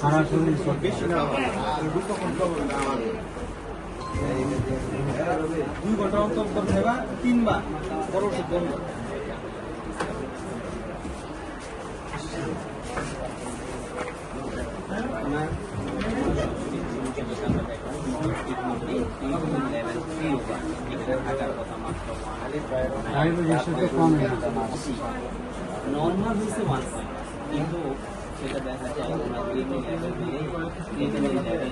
সারা শরীর দুই ঘণ্টা অন্তর অন্তর খাইবা তিনবার বড় বন্ধ নর্মাল হচ্ছে ওয়ান পয়েন্ট কিন্তু সেটা দেখা যায় ওনার ক্রিমি লেভেল বেড়ে বেড়ে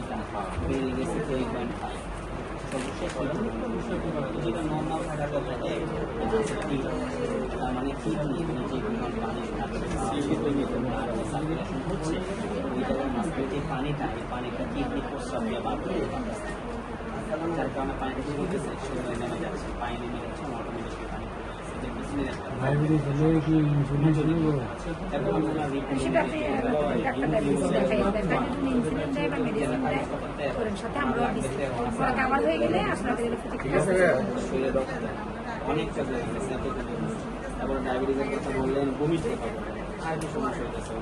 মানে যে পরিমাণ পানি সেই পরিমাণ আরও সার্কুলেশন পানিটা পানিটা কিডনি করে যার কারণে পানিটা যাচ্ছে পানি যাচ্ছে অটোমেটিকলি পানি পড়ে যাচ্ছে এটা মেশিনের একটা ডায়াবেটিস হলে কি ইনসুলিন এখন সেটা ডাক্তার ডায়াবেটিস দেখাই দেখাই ইনসুলিন দেয় বা মেডিসিন দেয় করেন সাথে আমরাও দিচ্ছি ওরা হয়ে গেলে আপনাদের প্রতিক্রিয়া শরীরে রক্ত দেয়। অনেকটা বেড়ে গেছে এত বেড়ে গেছে। তারপরে ডায়াবেটিসের কথা বললেন আর কি সমস্যা হইতেছে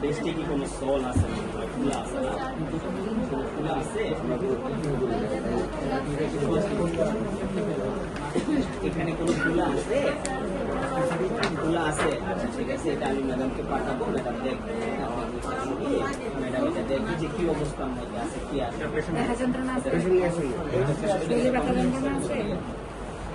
ব্রেস্ট কি কোনো সল আছে। এখানে কোনো ফুলা আছে? ফুলা আছে? আচ্ছা ঠিক আছে এটা আমি ম্যাডামকে পাঠাবো। ম্যাডাম দেখবে ম্যাডাম এটা দেখবে যে কি অবস্থার মধ্যে আছে কি আছে।